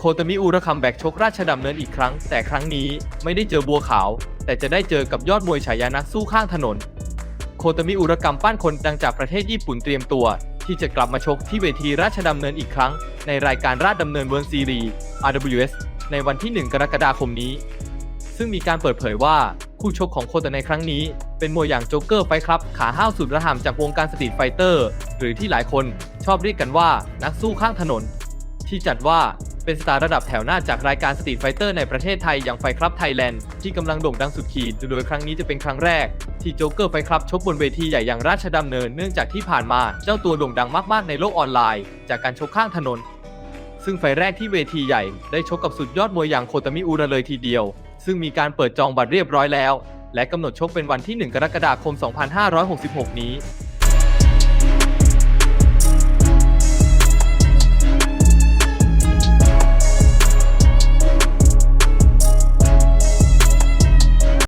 โคตามิอุระคัมแบกชกราชดำเนินอีกครั้ง แต่ครั้งนี้ไม่ได้เจอบัวขาว แต่จะได้เจอกับยอดมวยฉายานักสู้ข้างถนน โคตามิอุระกัมปั้นคนดังจากประเทศญี่ปุ่นเตรียมตัว ที่จะกลับมาชกที่เวทีราชดำเนินอีกครั้ง ในรายการราชดำเนินเวิร์ซีรีส์ RWS ในวันที่ 1 กรกฎาคมนี้ ซึ่งมีการเปิดเผยว่าคู่ชกของโคตาในครั้งนี้ เป็นมวยอย่างโจ๊กเกอร์ไฟครับขาห้าวสุดระห่ำจากวงการสตรีทไฟเตอร์ หรือที่หลายคนชอบเรียกกันว่านักสู้ข้างถนน ที่จัดว่า เป็นสตาร์ระดับแถวหน้าจากรายการสตรีทไฟเตอร์ในประเทศไทยอย่างไฟครับไทยแลนด์ที่กำลังโด่งดังสุดขีด โดยครั้งนี้จะเป็นครั้งแรก ที่โจ๊กเกอร์ไฟครับชกบนเวทีใหญ่อย่างราชดำเนินเนื่องจากที่ผ่านมาเจ้าตัวโด่งดังมากๆในโลกออนไลน์ จากการชกข้างถนน ซึ่งไฟแรกที่เวทีใหญ่ได้ชกกับสุดยอดมวยอย่างโคตามิอุระเลยทีเดียว ซึ่งมีการเปิดจองบัตรเรียบร้อยแล้ว และกำหนดชกเป็นวันที่ 1 กรกฎาคม 2566 นี้